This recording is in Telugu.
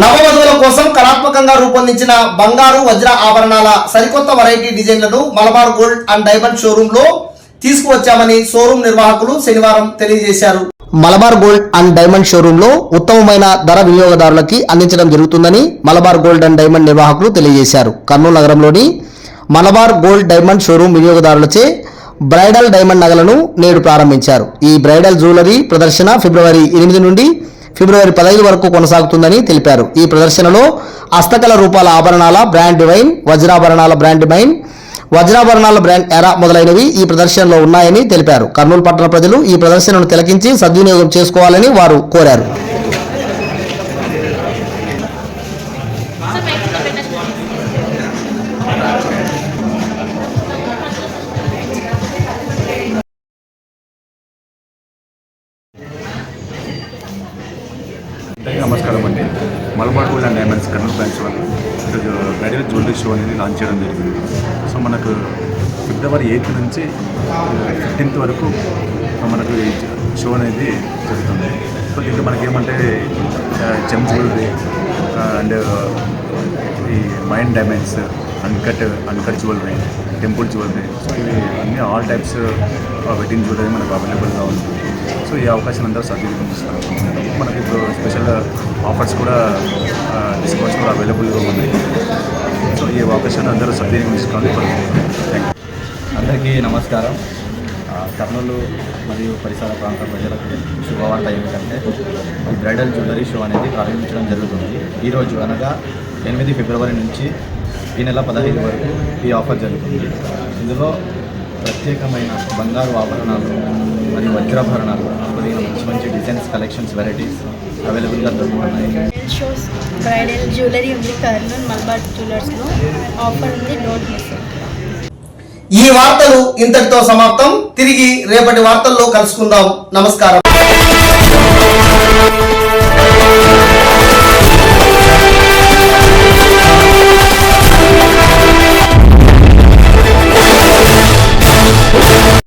నవవధువుల కోసం కళాత్మకంగా రూపొందించిన బంగారు వజ్ర ఆభరణాల సరికొత్త వెరైటీ డిజైన్లను మలబార్ గోల్డ్ అండ్ డైమండ్ షోరూమ్లో తీసుకువచ్చామని షోరూమ్ నిర్వాహకులు శనివారం తెలియజేశారు. మలబార్ గోల్డ్ అండ్ డైమండ్ షోరూమ్లో ఉత్తమమైన ధర వినియోగదారులకి అందించడం జరుగుతుందని మలబార్ గోల్డ్ అండ్ డైమండ్ నిర్వాహకులు తెలియజేశారు. కర్నూలు నగరంలోని మలబార్ గోల్డ్ డైమండ్ షోరూమ్ వినియోగదారులచే బ్రైడల్ డైమండ్ నగలను నేడు ప్రారంభించారు. ఈ బ్రైడల్ జ్యువెలరీ ప్రదర్శన ఫిబ్రవరి ఎనిమిది నుండి ఫిబ్రవరి పదహైదు వరకు కొనసాగుతుందని తెలిపారు. ఈ ప్రదర్శనలో హస్తకళ రూపాల ఆభరణాల బ్రాండ్ డివైన్ వజ్రాభరణాల బ్రాండ్ డివైన్ వజ్రాభరణాల బ్రాండ్ ఎరా మొదలైనవి ఈ ప్రదర్శనలో ఉన్నాయని తెలిపారు. కర్నూలు పట్టణ ప్రజలు ఈ ప్రదర్శనను తిలకించి సద్వినియోగం చేసుకోవాలని వారు కోరారు. నమస్కారం అండి. Malabar gold and diamonds Kurnool branch వాళ్ళు ఈరోజు బ్రైడల్ జ్యువెలరీ షో అనేది లాంచ్ చేయడం జరిగింది. సో మనకు ఫిబ్రవరి ఎయిత్ నుంచి ఫిఫ్టీన్త్ వరకు మనకు షో అనేది జరుగుతుంది. సో దీంట్లో మనకి ఏమంటే జ్యువెలరీ అండ్ ఈ mind diamonds uncut uncut jewellery temple jewellery so ఇవి అన్ని ఆల్ టైప్స్ వెడ్డింగ్ జ్యువెలరీ మనకు అవైలబుల్గా ఉంది. సో ఈ అవకాశాన్ని అందరూ సద్వినియోగం మనకి ఇప్పుడు స్పెషల్ ఆఫర్స్ కూడా డిస్కౌంట్స్ కూడా అవైలబుల్గా ఉన్నాయి. సో ఈ అవకాశాన్ని అందరూ సద్వినియోగించుకోవాలి థ్యాంక్ యూ అందరికీ నమస్కారం. కర్నూలు మరియు పరిసర ప్రాంత ప్రజలకు శుభవార్త ఏమిటంటే ఈ బ్రైడల్ జ్యువెలరీ షో అనేది ప్రారంభించడం జరుగుతుంది. ఈరోజు అనగా ఎనిమిది ఫిబ్రవరి నుంచి ఈ నెల పదహైదు వరకు ఈ ఆఫర్ జరుగుతుంది. ఇందులో ప్రత్యేకమైన బంగారు ఆభరణాలు మరియు వజ్రాభరణాలు. కొద్దిగా మంచి మంచి డిజైన్స్ కలెక్షన్స్ వెరైటీస్ అవైలబుల్గా దొరుకుతున్నాయి. బ్రైడల్ జ్యువెలరీ ఉంది కర్నూలు మల్బార్ జ్యువెలర్స్లో ఆఫర్ ఉంది డోంట్ మిస్ ఈ వార్తలు ఇంతటితో సమాప్తం. తిరిగి రేపటి వార్తల్లో కలుసుకుందాం. నమస్కారం.